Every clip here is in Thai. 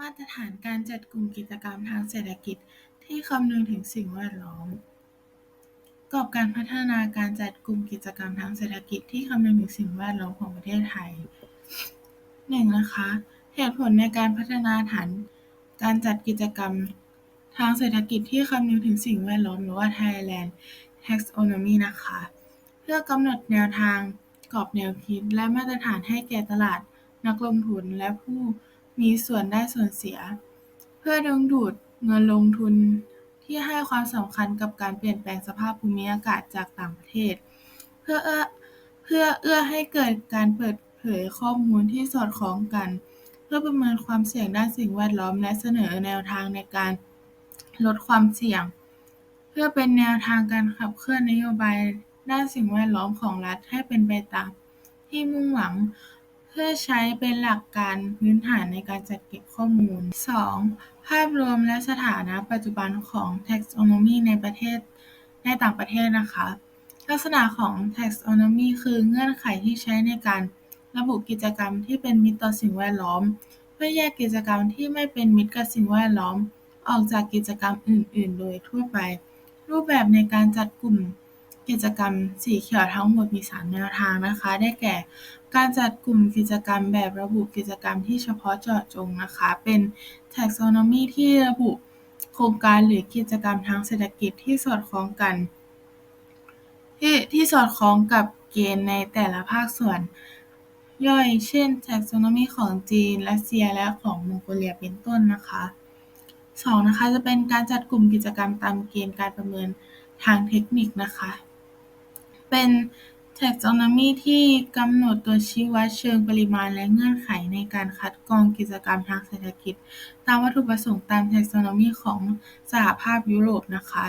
มาตรฐานการจัดกลุ่มกิจกรรมทางเศรษฐกิจที่คำนึงถึงสิ่งแวดล้อม กรอบการพัฒนาการจัดกลุ่มกิจกรรมทางเศรษฐกิจที่คำนึงถึงสิ่งแวดล้อมของประเทศไทยหนึ่งนะคะเหตุผลในการพัฒนาฐานการจัดกิจกรรมทางเศรษฐกิจที่คำนึงถึงสิ่งแวดล้อม หรือว่า Thailand Taxonomy นะคะ เพื่อกำหนดแนวทางกรอบแนวคิด และมาตรฐานให้แก่ตลาดนักลงทุนและผู้ มีส่วนได้ส่วนเสีย เพื่อดึงดูดเงินลงทุนที่ให้ความสำคัญกับการเปลี่ยนแปลงสภาพภูมิอากาศจากต่างประเทศ เพื่อเอื้อเพื่อเอื้อให้เกิดการเปิดเผยข้อมูลที่สอดคล้องกัน เพื่อประเมินความเสี่ยงด้านสิ่งแวดล้อมและเสนอแนวทางในการลดความเสี่ยง เพื่อเป็นแนวทางการขับเคลื่อนนโยบายด้านสิ่งแวดล้อมของรัฐให้เป็นไปตามที่มุ่งหวัง เพื่อใช้เป็นหลักการพื้นฐานในการจัดเก็บข้อมูล สอง ภาพรวมและสถานะปัจจุบันของ Taxonomy ในประเทศ ในต่างประเทศนะคะ ลักษณะของ Taxonomy คือเงื่อนไขที่ใช้ในการระบุกิจกรรมที่เป็นมิตรต่อสิ่งแวดล้อม เพื่อแยกกิจกรรมที่ไม่เป็นมิตรกับสิ่งแวดล้อม ออกจากกิจกรรมอื่น ๆ โดยทั่วไป รูปแบบในการจัดกลุ่มกิจกรรมสีเขียวทั้งหมดมีสามแนวทางนะคะ ได้แก่ การจัดกลุ่มกิจกรรมแบบระบุกิจกรรมที่เฉพาะเจาะจงนะคะ เป็น Taxonomy ที่ระบุโครงการหรือกิจกรรมทางเศรษฐกิจที่สอดคล้องกัน ที่ที่สอดคล้องกับเกณฑ์ในแต่ละภาคส่วนย่อย เช่น Taxonomy ของจีน รัสเซีย และของมองโกเลีย เป็นต้นนะคะสองนะคะ จะเป็นการจัดกลุ่มกิจกรรมตามเกณฑ์การประเมินทางเทคนิคนะคะ เป็น Taxonomy ที่กำหนดตัวชี้วัดเชิงปริมาณและเงื่อนไขในการคัดกรองกิจกรรมทางเศรษฐกิจ ตามวัตถุประสงค์ตาม Taxonomy ของสหภาพยุโรปนะคะ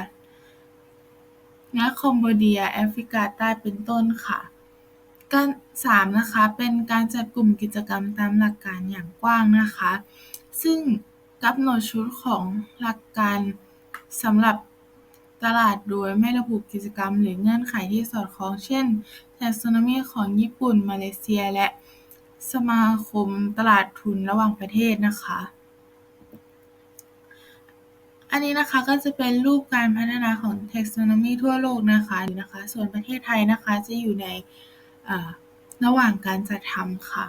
และคอมโบเดีย แอฟริกาใต้เป็นต้นค่ะการสามนะคะเป็นการจัดกลุ่มกิจกรรมตามหลักการอย่างกว้างนะคะ ซึ่งกำหนดชุดของหลักการสำหรับ ตลาดโดยไม่ระบุกิจกรรมหรือเงื่อนไขที่สอดคล้อง เช่น Taxonomy ของญี่ปุ่น มาเลเซีย และสมาคมตลาดทุนระหว่างประเทศนะคะ อันนี้นะคะก็จะเป็นรูปการพัฒนาของ Taxonomy ทั่วโลกนะคะนะคะ ส่วนประเทศไทยนะคะจะอยู่ในระหว่างการจัดทำค่ะ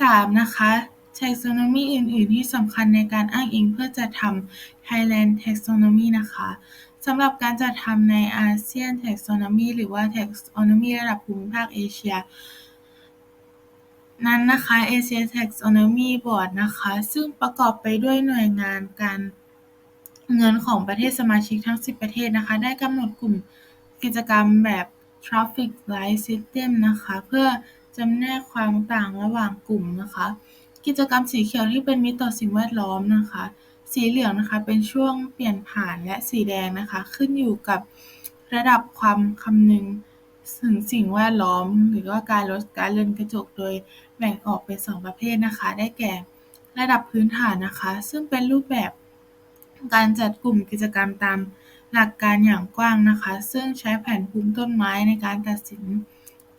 สามนะคะ Taxonomy อื่น ๆ ที่สำคัญในการอ้างอิงเพื่อจัดทำ Thailand Taxonomy นะคะสำหรับการจัดทำใน ASEAN Taxonomy หรือว่า Taxonomy ระดับภูมิภาคเอเชีย นั้นนะคะ Asia Taxonomy Board นะคะ ซึ่งประกอบไปด้วยหน่วยงานการเงินของประเทศสมาชิกทั้งสิบประเทศนะคะ ได้กำหนดกลุ่มกิจกรรมแบบ Traffic Light System นะคะ เพื่อจำแนกความต่างระหว่างกลุ่มนะคะ กิจกรรมสีเขียวที่เป็นมิตรต่อสิ่งแวดล้อมนะคะ สีเหลืองนะคะเป็นช่วงเปลี่ยนผ่าน และสีแดงนะคะ ขึ้นอยู่กับระดับความคำนึงถึงสิ่งแวดล้อม หรือว่าการลดการเรือนกระจกโดยแบ่งออกเป็นสองประเภทนะคะ ได้แก่ระดับพื้นฐานนะคะ ซึ่งเป็นรูปแบบการจัดกลุ่มกิจกรรมตามหลักการอย่างกว้างนะคะ ซึ่งใช้แผนภูมิต้นไม้ในการตัดสิน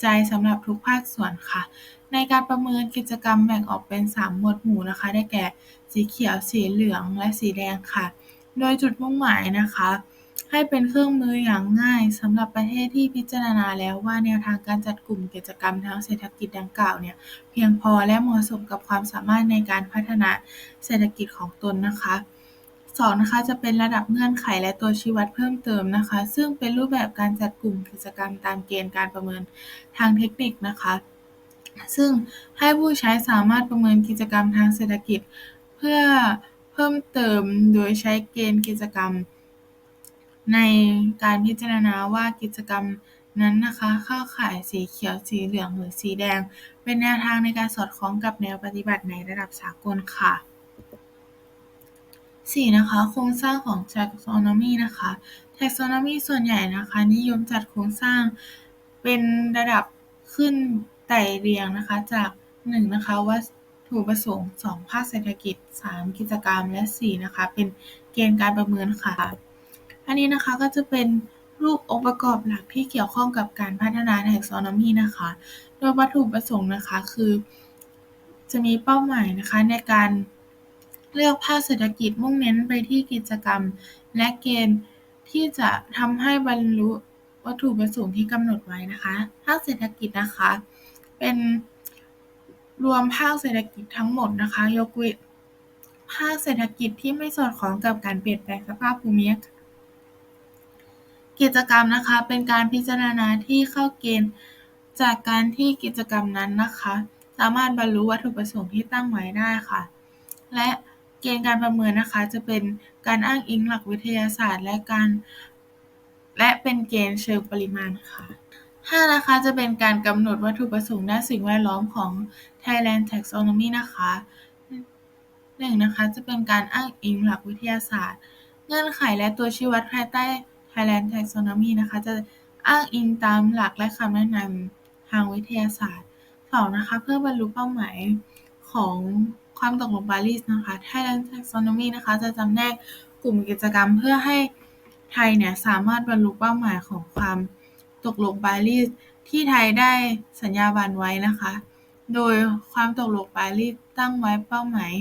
ใจสำหรับทุกภาคส่วนค่ะ ในการประเมินกิจกรรมแบ่งออกเป็นสามหมวดหมู่นะคะ ได้แก่ สีเขียว สีเหลือง และสีแดงค่ะ โดยจุดมุ่งหมายนะคะ ให้เป็นเครื่องมืออย่างง่ายสำหรับประเทศที่พิจารณาแล้วว่าแนวทางการจัดกลุ่มกิจกรรมทางเศรษฐกิจดังกล่าวเนี่ย เพียงพอและเหมาะสมกับความสามารถในการพัฒนาเศรษฐกิจของตนนะคะสองนะคะจะเป็นระดับเงื่อนไขและตัวชี้วัดเพิ่มเติมนะคะ ซึ่งเป็นรูปแบบการจัดกลุ่มกิจกรรมตามเกณฑ์การประเมินทางเทคนิคนะคะ ซึ่งให้ผู้ใช้สามารถประเมินกิจกรรมทางเศรษฐกิจเพื่อเพิ่มเติมโดยใช้เกณฑ์กิจกรรม ในการพิจารณาว่ากิจกรรมนั้นนะคะเข้าข่ายสีเขียว สีเหลือง หรือสีแดง เป็นแนวทางในการสอดคล้องกับแนวปฏิบัติในระดับสากลค่ะสี่นะคะ โครงสร้างของ Taxonomy นะคะ Taxonomy ส่วนใหญ่นะคะ นิยมจัดโครงสร้างเป็นระดับขึ้น ไต่เรียงนะคะ จาก หนึ่งนะคะ วัตถุประสงค์ สอง ภาคเศรษฐกิจ สาม กิจกรรม และสี่นะคะ เป็นเกณฑ์การประเมินค่ะ อันนี้นะคะก็จะเป็นรูปองค์ประกอบหลักที่เกี่ยวข้องกับการพัฒนา Taxonomy นะคะ โดยวัตถุประสงค์นะคะคือจจะมีเป้าหมายนะคะในการเลือกภาคเศรษฐกิจมุ่งเน้นไปที่กิจกรรม และเกณฑ์ที่จะทำให้บรรลุวัตถุประสงค์ที่กำหนดไว้นะคะ ภาคเศรษฐกิจนะคะ เป็นรวมภาคเศรษฐกิจทั้งหมดนะคะ ยกเว้นภาคเศรษฐกิจที่ไม่สอดคล้องกับการเปลี่ยนแปลงสภาพภูมิอากาศกิจกรรมนะคะเป็นการพิจารณาที่เข้าเกณฑ์จากการที่กิจกรรมนั้นนะคะ สามารถบรรลุวัตถุประสงค์ที่ตั้งไว้ได้ค่ะ และเกณฑ์การประเมินนะคะ จะเป็นการอ้างอิงหลักวิทยาศาสตร์ และการ และเป็นเกณฑ์เชิงปริมาณค่ะ 5นะคะ จะเป็นการกำหนดวัตถุประสงค์ด้านสิ่งแวดล้อมของ Thailand Taxonomy นะคะ1นะคะ จะเป็นการอ้างอิงหลักวิทยาศาสตร์ เงื่อนไขและตัวชี้วัดภายใต้ Thailand Taxonomy นะคะ จะอ้างอิงตามหลักและคำแนะนำทางวิทยาศาสตร์2นะคะ เพื่อบรรลุเป้าหมายของความตกลงปารีสนะคะ Thailand Taxonomy นะคะ จะจำแนกกลุ่มกิจกรรมเพื่อให้ไทยเนี่ยสามารถบรรลุเป้าหมายของความ ตกลงปารีสที่ไทยได้สัญญาบันไว้นะคะ โดยความตกลงปารีสตั้งไว้เป้าหมาย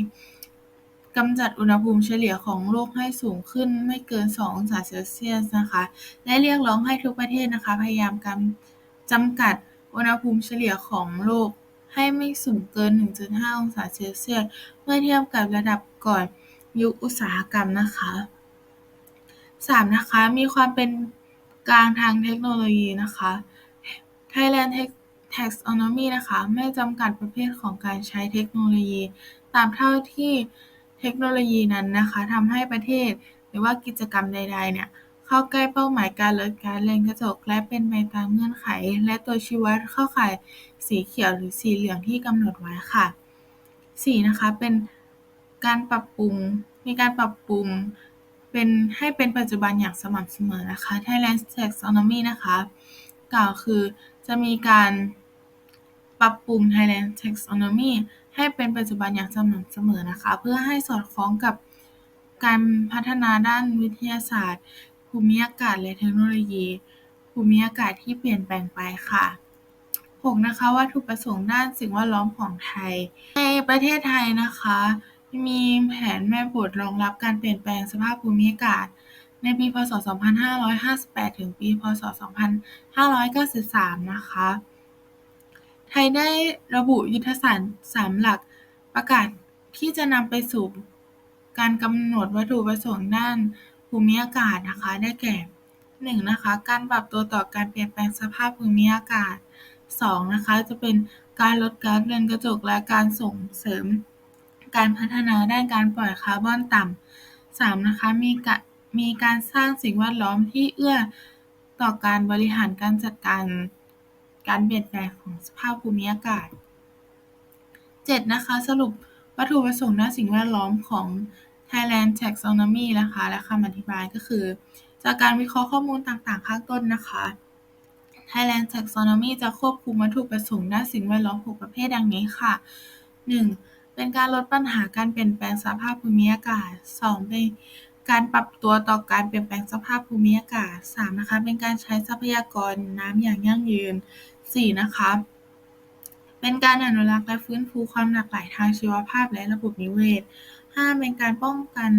กำจัดอุณหภูมิเฉลี่ยของโลกให้สูงขึ้นไม่เกิน 2 องศาเซลเซียสนะคะ และเรียกร้องให้ทุกประเทศนะคะ พยายามกำจำกัดอุณหภูมิเฉลี่ยของโลกให้ไม่สูงเกิน 1.5 องศาเซลเซียส เมื่อเทียบกับระดับก่อนยุคอุตสาหกรรมนะคะ 3 นะคะ มีความเป็น กลางทางเทคโนโลยีนะคะ Thailand Taxonomy นะคะ ไม่จำกัดประเภทของการใช้เทคโนโลยี ตาบเท่าที่เทคโนโลยีนั้นนะคะทำให้ประเทศหรือว่ากิจกรรมใด ๆ เนี่ย เข้าใกล้เป้าหมายการลดกาซเรือนกระจก และเป็นไปตามเงื่อนไข และตัวชี้วัดเข้าข่ายสีเขียวหรือสีเหลืองที่กำหนดไว้ค่ะ 4 นะคะเป็นการปรับปรุงมีการปรับปรุง เป็นให้เป็นปัจจุบันอย่างสม่ำเสมอนะคะ Thailand Taxonomy นะคะ กล่าวคือจะมีการปรับปรุง Thailand Taxonomy ให้เป็นปัจจุบันอย่างสม่ำเสมอนะคะ เพื่อให้สอดคล้องกับการพัฒนาด้านวิทยาศาสตร์ ภูมิอากาศและเทคโนโลยี ภูมิอากาศที่เปลี่ยนแปลงไปค่ะ6นะคะวัตถุประสงค์ด้านสิ่งแวดล้อมของไทย ในประเทศไทยนะคะ มีแผนแม่บทรองรับการเปลี่ยนแปลงสภาพภูมิอากาศ ในปี พ.ศ.2558 ถึง ปี พ.ศ.2593 นะคะ ไทยได้ระบุยุทธศาสตร์สามหลักประกาศที่จะนำไปสู่การกำหนดวัตถุประสงค์ด้านภูมิอากาศนะคะ ได้แก่ 1 นะคะ การปรับตัวต่อการเปลี่ยนแปลงสภาพภูมิอากาศ 2 นะคะ จะเป็นการลดก๊าซเรือนกระจกและการส่งเสริม การพัฒนาด้านการปล่อยคาร์บอนต่ำ3นะคะ มีกะมีการสร้างสิ่งแวดล้อมที่เอื้อต่อการบริหารการจัดการการเปลี่ยนแปลงของสภาพภูมิอากาศ 7 นะคะ สรุปวัตถุประสงค์ด้านสิ่งแวดล้อมของ Thailand Taxonomy นะคะ และคำอธิบายก็คือ จากการวิเคราะห์ข้อมูลต่างๆ ข้างต้นนะคะ Thailand Taxonomy จะควบคุมวัตถุประสงค์ด้านสิ่งแวดล้อม 6 ประเภทดังนี้ค่ะ 1. เป็นการลดปัญหาการเปลี่ยนแปลงสภาพภูมิอากาศ 2. เป็นการปรับตัวต่อการเปลี่ยนแปลงสภาพภูมิอากาศ 3. นะคะ เป็นการใช้ทรัพยากรน้ำอย่างยั่งยืน 4. นะคะ เป็นการอนุรักษ์และฟื้นฟูความหลากหลายทางชีวภาพและระบบนิเวศ 5. เป็นการป้องกัน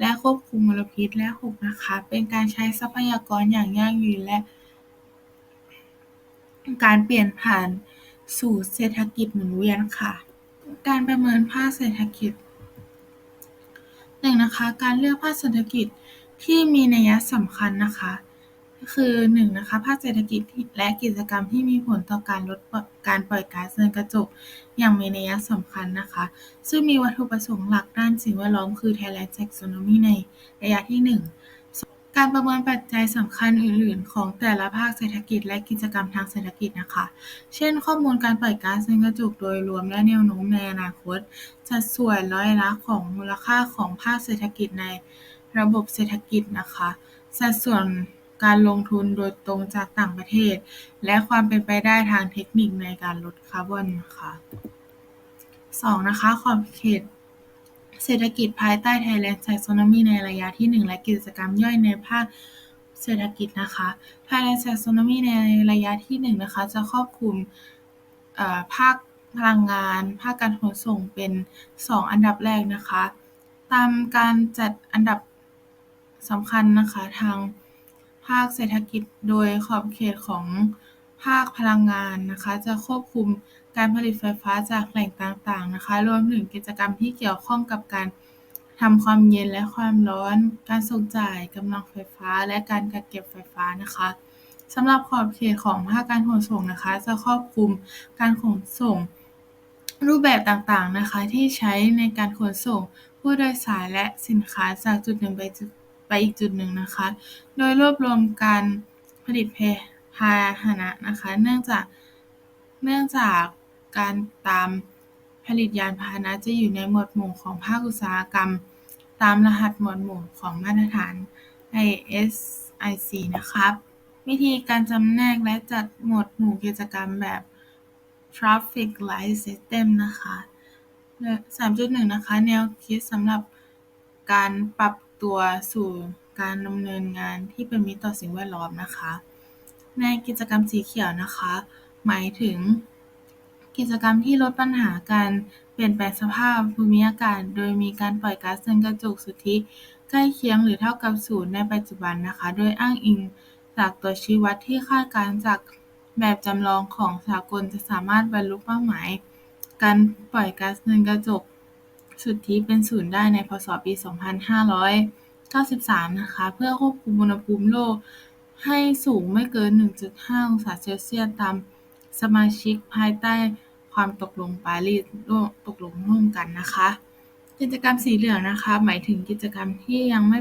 และควบคุมมลพิษ และ6นะคะ เป็นการใช้ทรัพยากรอย่างยั่งยืนและ การเปลี่ยนผ่านสู่เศรษฐกิจหมุนเวียนค่ะ การประเมินภาคเศรษฐกิจ 1. นะคะ การเลือกภาคเศรษฐกิจที่มีนัยสำคัญนะคะคือ 1. นะคะภาคเศรษฐกิจและกิจกรรมที่มีผลต่อการลดการปล่อยก๊าซเรือนกระจกอย่างมีนัยสำคัญนะคะ ซึ่งมีวัตถุประสงค์หลักด้านสิ่งแวดล้อมคือ Thailand Taxonomy ในระยะที่ 1 การประเมินปัจจัยสำคัญอื่น ๆ ของแต่ละภาคเศรษฐกิจและกิจกรรมทางเศรษฐกิจนะคะ เช่น ข้อมูลการปล่อยก๊าซเรือนกระจกโดยรวมและแนวโน้มในอนาคต สัดส่วนร้อยละของมูลค่าของภาคเศรษฐกิจในระบบเศรษฐกิจนะคะ สัดส่วนการลงทุนโดยตรงจากต่างประเทศ และความเป็นไปได้ทางเทคนิคในการลดคาร์บอนนะคะ 2. นะคะขอบเขต เศรษฐกิจภายใต้ Thailand Taxonomy ในระยะที่ 1 และกิจกรรมย่อยในภาคเศรษฐกิจนะคะ Thailand Taxonomy ในระยะที่ 1 นะคะ จะครอบคลุมภาคพลังงาน ภาคการขนส่งเป็น 2 อันดับแรกนะคะ ตามการจัดอันดับสำคัญนะคะทางภาคเศรษฐกิจโดยขอบเขตของภาคพลังงานนะคะ จะควบคุม การผลิตไฟฟ้าจากแหล่งต่างๆนะคะ รวมถึงกิจกรรมที่เกี่ยวข้องกับการทำความเย็นและความร้อน การส่งจ่ายกำลังไฟฟ้า และการกักเก็บไฟฟ้านะคะสำหรับขอบเขตของภาคการขนส่งนะคะ จะครอบคลุมการขนส่งรูปแบบต่างๆนะคะที่ใช้ในการขนส่งผู้โดยสารและสินค้าจากจุดหนึ่งไปจุดไปอีกจุดหนึ่งนะคะ โดยรวบรวมการผลิตพาหนะนะคะ เนื่องจากเนื่องจาก การตามผลิตยานพาหนะจะอยู่ในหมวดหมู่ของภาคอุตสาหกรรม ตามรหัสหมวดหมู่ของมาตรฐาน ISIC นะคะวิธีการจำแนกและจัดหมวดหมู่กิจกรรมแบบ Traffic Light System นะคะ 3.1 นะคะ แนวคิดสำหรับการปรับตัวสู่การดำเนินงานที่เป็นมิตรต่อสิ่งแวดล้อมนะคะ ในกิจกรรมสีเขียวนะคะ หมายถึง กิจกรรมที่ลดปัญหาการเปลี่ยนแปลงสภาพภูมิอากาศ โดยมีการปล่อยก๊าซเรือนกระจกสุทธิใกล้เคียงหรือเท่ากับศูนย์ในปัจจุบันนะคะ โดยอ้างอิงจากตัวชี้วัดที่คาดการณ์จากแบบจำลองของสากล จะสามารถบรรลุเป้าหมาย การปล่อยก๊าซเรือนกระจกสุทธิเป็นศูนย์ได้ในพ.ศ.ปี 2593 นะคะ เพื่อควบคุมอุณหภูมิโลกให้สูงไม่เกิน 1.5 องศาเซลเซียสตาม สมาชิกภายใต้ความตกลงปารีสตกลงร่วมกันนะคะ กิจกรรมสีเหลืองนะคะ หมายถึงกิจกรรมที่ยังไม่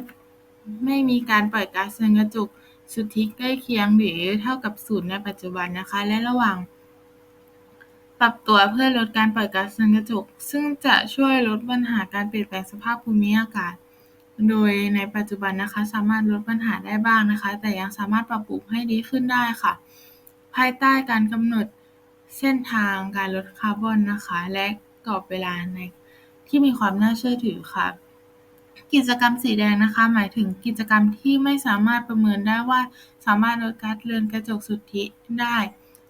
ไม่มีการปล่อยก๊าซเรือนกระจกสุทธิใกล้เคียงหรือเท่ากับศูนย์ในปัจจุบันนะคะ และระหว่าง ปรับตัวเพื่อลดการปล่อยก๊าซเรือนกระจก ซึ่งจะช่วยลดปัญหาการเปลี่ยนแปลงสภาพภูมิอากาศ โดยในปัจจุบันนะคะ สามารถลดปัญหาได้บ้างนะคะ แต่ยังสามารถปรับปรุงให้ดีขึ้นได้ค่ะ ภายใต้การกำหนดเส้นทางการลดคาร์บอนนะคะ และกรอบเวลาในที่มีความน่าเชื่อถือค่ะ กิจกรรมสีแดงนะคะ หมายถึงกิจกรรมที่ไม่สามารถประเมินได้ว่าสามารถลดก๊าซเรือนกระจกสุทธิได้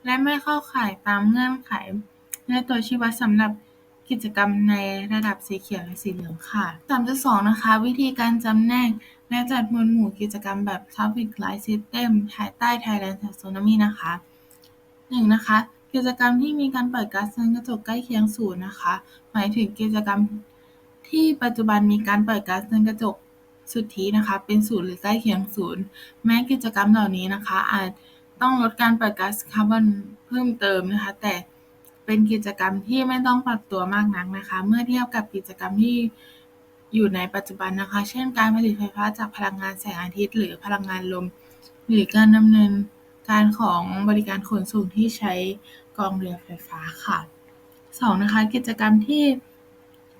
และไม่เข้าข่ายตามเงื่อนไขและตัวชี้วัดสำหรับกิจกรรมในระดับสีเขียวและสีเหลืองค่ะ 3.2 นะคะ วิธีการจำแนกและจัดหมวดหมู่กิจกรรมแบบ Traffic Light System ภายใต้ Thailand Taxonomy นะคะ 1. นะคะ กิจกรรมที่มีการปล่อยก๊าซเรือนกระจกใกล้เคียงศูนย์นะคะ หมายถึงกิจกรรมที่ปัจจุบันมีการปล่อยก๊าซเรือนกระจกสุทธินะคะ เป็นศูนย์หรือใกล้เคียงศูนย์แม้กิจกรรมเหล่านี้นะคะ อาจต้องลดการปล่อยก๊าซคาร์บอนเพิ่มเติมนะคะ แต่เป็นกิจกรรมที่ไม่ต้องปรับตัวมากนักนะคะ เมื่อเทียบกับกิจกรรมที่อยู่ในปัจจุบันนะคะ เช่น การผลิตไฟฟ้าจากพลังงานแสงอาทิตย์ หรือพลังงานลม หรือการดำเนิน การของบริการขนส่งที่ใช้กองเรือไฟฟ้าค่ะ 2. นะคะ กิจกรรมที่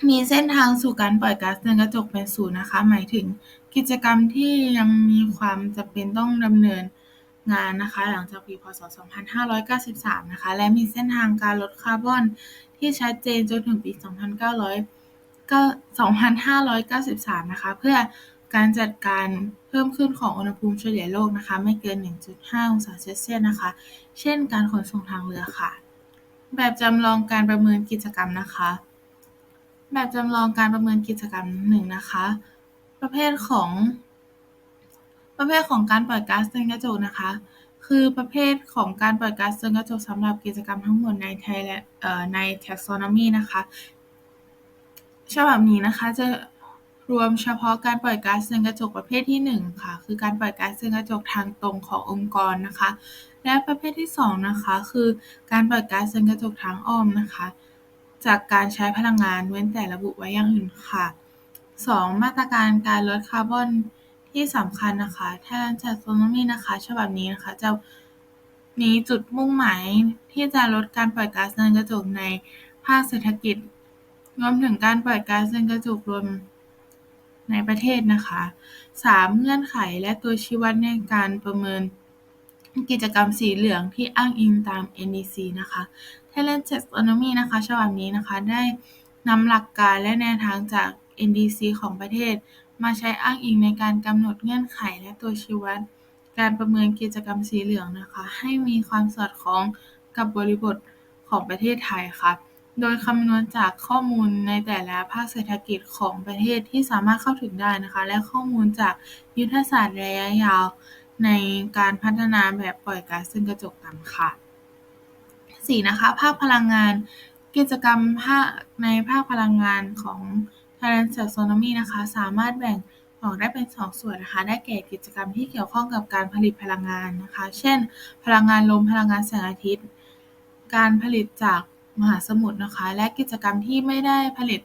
มีเส้นทางสู่การปล่อยก๊าซเรือนกระจกเป็นศูนย์นะคะ หมายถึงกิจกรรมที่ยังมีความจำเป็นต้องดำเนินงานนะคะ หลังจากปีพ.ศ.2593 นะคะ และมีเส้นทางการลดคาร์บอนที่ชัดเจนจนถึงปี2593 นะคะ เพื่อ การจัดการเพิ่มขึ้นของอุณหภูมิเฉลี่ยโลกนะคะ ไม่เกิน 1.5 องศาเซลเซียสนะคะ เช่น การขนส่งทางเรือค่ะ แบบจำลองการประเมินกิจกรรมนะคะ แบบจำลองการประเมินกิจกรรม1นะคะ ประเภทของ ประเภทของการปล่อยก๊าซเรือนกระจกนะคะ คือประเภทของการปล่อยก๊าซเรือนกระจกสำหรับกิจกรรมทั้งหมดใน Thailand เอ่อใน Taxonomy นะคะ ฉบับนี้นะคะจะ รวมเฉพาะการปล่อยก๊าซเรือนกระจกประเภทที่ 1 ค่ะ คือการปล่อยก๊าซเรือนกระจกทางตรงขององค์กรนะคะ และประเภทที่ 2 นะคะ คือการปล่อยก๊าซเรือนกระจกทางอ้อมนะคะ จากการใช้พลังงานเว้นแต่ระบุไว้อย่างอื่นค่ะ 2. มาตรการการลดคาร์บอนที่สำคัญนะคะ Thailand Taxonomy นะคะ ฉบับนี้นะคะจะมีจุดมุ่งหมายที่จะลดการปล่อยก๊าซเรือนกระจกในภาคเศรษฐกิจ รวมถึงการปล่อยก๊าซเรือนกระจกรวม ในประเทศนะคะ 3. เงื่อนไขและตัวชี้วัดในการประเมินกิจกรรมสีเหลืองที่อ้างอิงตาม NDC นะคะ Thailand Taxonomy นะคะฉบับนี้นะคะ ได้นำหลักการและแนวทางจาก NDC ของประเทศ มาใช้อ้างอิงในการกำหนดเงื่อนไขและตัวชี้วัดการประเมินกิจกรรมสีเหลืองนะคะ ให้มีความสอดคล้องกับบริบทของประเทศไทยค่ะ โดยคำนวณจากข้อมูลในแต่ละภาคเศรษฐกิจของประเทศที่สามารถเข้าถึงได้นะคะ และข้อมูลจากยุทธศาสตร์ระยะยาวในการพัฒนาแบบปล่อยก๊าซเรือนกระจกต่ำค่ะ 4. นะคะ ภาคพลังงาน กิจกรรมภาคในภาคพลังงานของ Thailand Taxonomy นะคะ สามารถแบ่งออกได้เป็น 2 ส่วนนะคะ ได้แก่กิจกรรมที่เกี่ยวข้องกับการผลิตพลังงานนะคะ เช่น พลังงานลม พลังงานแสงอาทิตย์ การผลิตจาก มหาสมุทรนะคะ และกิจกรรมที่ไม่ได้ผลิต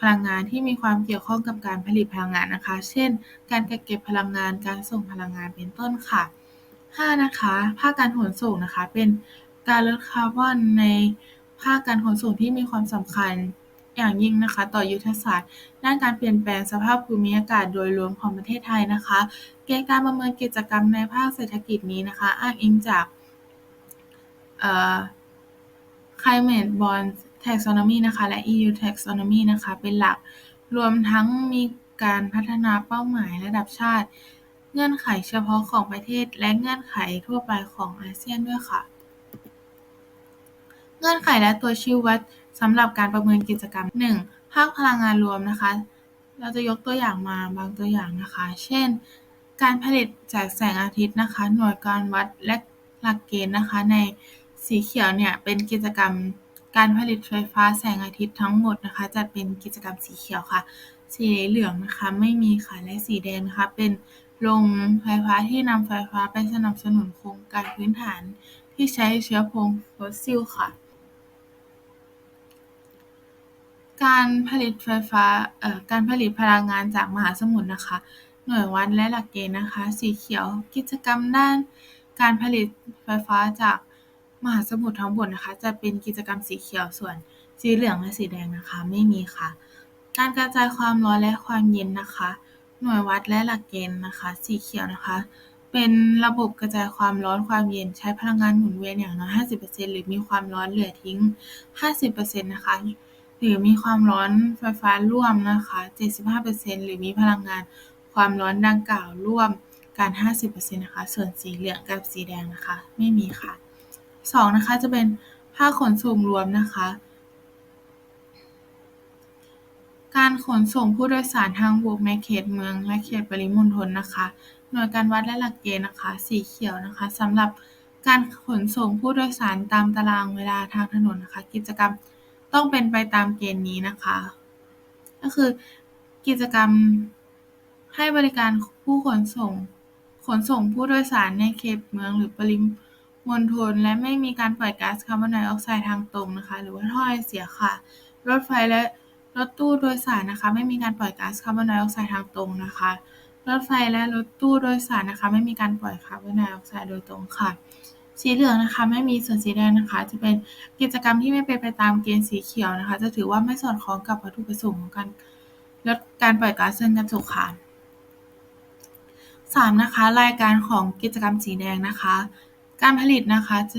พลังงานที่มีความเกี่ยวข้องกับการผลิตพลังงานนะคะ เช่น การกักเก็บพลังงาน การส่งพลังงาน เป็นต้นค่ะ 5. นะคะ ภาคการขนส่งนะคะ เป็นการลดคาร์บอนในภาคการขนส่งที่มีความสำคัญอย่างยิ่งนะคะ ต่อยุทธศาสตร์ ด้านการเปลี่ยนแปลงสภาพภูมิอากาศโดยรวมของประเทศไทยนะคะ เกณฑ์การประเมินกิจกรรมในภาคเศรษฐกิจนี้นะคะ อ้างอิงจากเอ่อ Climate Bond Taxonomy นะคะ และ EU Taxonomy นะคะ เป็นหลัก รวมทั้งมีการพัฒนาเป้าหมายระดับชาติ เงื่อนไขเฉพาะของประเทศ และเงื่อนไขทั่วไปของอาเซียนด้วยค่ะ เงื่อนไขและตัวชี้วัดสำหรับการประเมินกิจกรรม 1. ภาคพลังงานรวมนะคะ เราจะยกตัวอย่างมาบางตัวอย่างนะคะ เช่น การผลิตจากแสงอาทิตย์นะคะ หน่วยการวัดและหลักเกณฑ์นะคะใน สีเขียวเนี่ยเป็นกิจกรรมการผลิตไฟฟ้าแสงอาทิตย์ทั้งหมดนะคะ จัดเป็นกิจกรรมสีเขียวค่ะ สีเหลืองนะคะไม่มีค่ะ และสีแดงนะคะเป็นโรงไฟฟ้าที่นำไฟฟ้าไปสนับสนุนโครงการพื้นฐานที่ใช้เชื้อเพลิงฟอสซิลค่ะ การผลิตไฟฟ้าเอ่อการผลิตพลังงานจากมหาสมุทรนะคะ หน่วยวัดและหลักเกณฑ์นะคะ สีเขียวกิจกรรมด้านการผลิตไฟฟ้าจาก มหาสมุทรทั้งหมดนะคะ จะเป็นกิจกรรมสีเขียว ส่วนสีเหลืองและสีแดงนะคะไม่มีค่ะ การกระจายความร้อนและความเย็นนะคะ หน่วยวัดและหลักเกณฑ์นะคะ สีเขียวนะคะ เป็นระบบกระจายความร้อนความเย็นใช้พลังงานหมุนเวียนอย่างน้อย 50%หรือมีความร้อนเหลือทิ้ง 50%นะคะหรือมีความร้อนไฟฟ้าร่วมนะคะ 75%หรือมีพลังงานความร้อนดังกล่าวร่วมกัน 50%นะคะ ส่วนสีเหลืองกับสีแดงนะคะ ไม่มีค่ะ 2. นะคะ จะเป็นภาคขนส่งรวมนะคะ การขนส่งผู้โดยสารทางบกในเขตเมืองและเขตปริมณฑลนะคะ หน่วยการวัดและหลักเกณฑ์นะคะ สีเขียวนะคะสำหรับการขนส่งผู้โดยสารตามตารางเวลาทางถนนนะคะ กิจกรรมต้องเป็นไปตามเกณฑ์นี้นะคะ ก็คือกิจกรรมให้บริการผู้ขนส่ง ขนส่งผู้โดยสารในเขตเมืองหรือปริมณ ฑลและไม่มีการปล่อยก๊าซคาร์บอนไดออกไซด์ทางตรงนะคะ หรือว่าท่อไอเสียค่ะ รถไฟและรถตู้โดยสารนะคะ ไม่มีการปล่อยก๊าซคาร์บอนไดออกไซด์ทางตรงนะคะ รถไฟและรถตู้โดยสารนะคะ ไม่มีการปล่อยคาร์บอนไดออกไซด์โดยตรงค่ะ สีเหลืองนะคะ ไม่มีส่วนสีแดงนะคะ จะเป็นกิจกรรมที่ไม่เป็นไปตามเกณฑ์สีเขียวนะคะ จะถือว่าไม่สอดคล้องกับวัตถุประสงค์ของการลดการปล่อยก๊าซเรือนกระจกค่ะ 3. นะคะ รายการของกิจกรรมสีแดงนะคะ การผลิตนะคะ จะ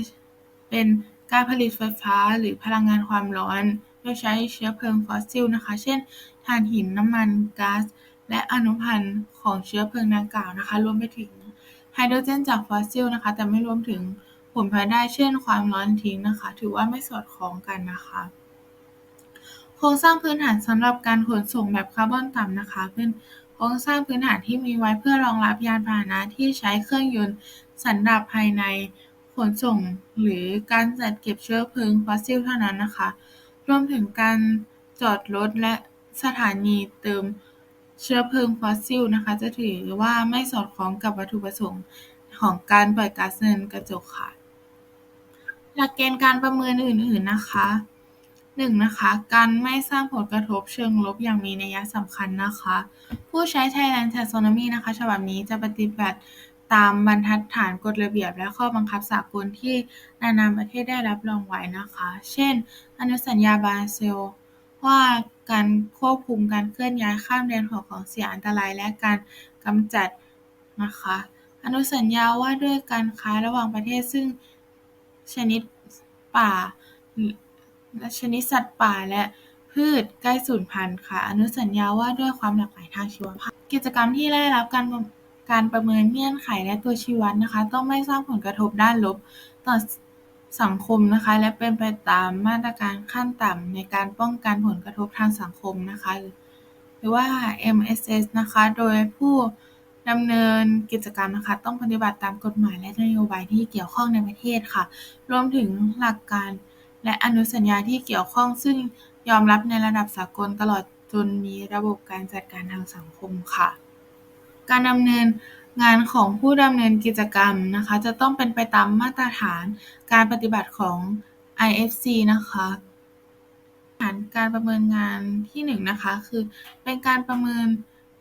เป็นการผลิตไฟฟ้าหรือพลังงานความร้อน โดยใช้เชื้อเพลิงฟอสซิลนะคะ เช่น ถ่านหิน น้ำมันก๊าซ และอนุพันธ์ของเชื้อเพลิงดังกล่าวนะคะ รวมไปถึงไฮโดรเจนจากฟอสซิลนะคะ แต่ไม่รวมถึงผลพลอยได้ เช่น ความร้อนทิ้งนะคะ ถือว่าไม่สอดคล้องกันนะคะ โครงสร้างพื้นฐานสำหรับการขนส่งแบบคาร์บอนต่ำนะคะ เป็นโครงสร้างพื้นฐานที่มีไว้เพื่อรองรับยานพาหนะที่ใช้เครื่องยนต์ สันดาปภายใน ขนส่ง หรือการจัดเก็บเชื้อเพลิงฟอสซิลเท่านั้นนะคะ รวมถึงการจอดรถและสถานีเติมเชื้อเพลิงฟอสซิลนะคะ จะถือว่าไม่สอดคล้องกับวัตถุประสงค์ของการปล่อยก๊าซเรือนกระจกค่ะ หลักเกณฑ์การประเมินอื่น ๆนะคะ 1. นะคะ การไม่สร้างผลกระทบเชิงลบอย่างมีนัยสำคัญนะคะ ผู้ใช้ Thailand Taxonomy นะคะ ฉบับนี้จะปฏิบัติ ตามบรรทัดฐานกฎระเบียบและข้อบังคับสากลที่นานาประเทศได้รับรองไว้นะคะ เช่น อนุสัญญาบาเซลว่าการควบคุมการเคลื่อนย้ายข้ามแดนของของเสียอันตรายและการกำจัดนะคะ อนุสัญญาว่าด้วยการค้าระหว่างประเทศซึ่งชนิดป่าและชนิดสัตว์ป่าและพืชใกล้สูญพันธุ์ค่ะ อนุสัญญาว่าด้วยความหลากหลายทางชีวภาพ กิจกรรมที่ได้รับการ การประเมินเงื่อนไขและตัวชี้วัดนะคะ ต้องไม่สร้างผลกระทบด้านลบต่อสังคมนะคะ และเป็นไปตามมาตรการขั้นต่ำในการป้องกันผลกระทบทางสังคมนะคะ หรือว่า MSS นะคะ โดยผู้ดำเนินกิจกรรมนะคะ ต้องปฏิบัติตามกฎหมายและนโยบายที่เกี่ยวข้องในประเทศค่ะ รวมถึงหลักการและอนุสัญญาที่เกี่ยวข้อง ซึ่งยอมรับในระดับสากลตลอดจนมีระบบการจัดการทางสังคมค่ะ การดำเนินงานของผู้ดำเนินกิจกรรมนะคะ จะต้องเป็นไปตามมาตรฐานการปฏิบัติของ IFC นะคะฐานการประเมินงานที่หนึ่งนะคะ คือเป็นการประเมิน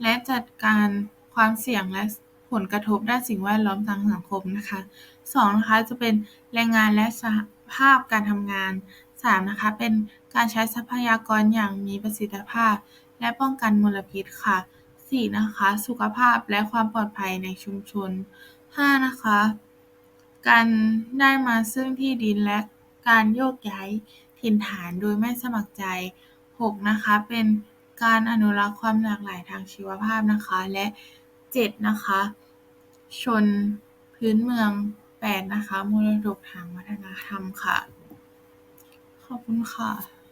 และจัดการความเสี่ยงและผลกระทบด้านสิ่งแวดล้อมทางสังคมนะคะสองนะคะจะเป็นแรงงานและสภาพการทำงานสามนะคะเป็นการใช้ทรัพยากรอย่างมีประสิทธิภาพ และป้องกันมลพิษค่ะ สี่นะคะ สุขภาพและความปลอดภัยในชุมชนห้านะคะ การได้มาซึ่งที่ดินและการโยกย้ายถิ่นฐานโดยไม่สมัครใจหกนะคะ เป็นการอนุรักษ์ความหลากหลายทางชีวภาพนะคะ และเจ็ดนะคะ ชนพื้นเมืองแปดนะคะมรดกทางวัฒนธรรมค่ะ ขอบคุณค่ะ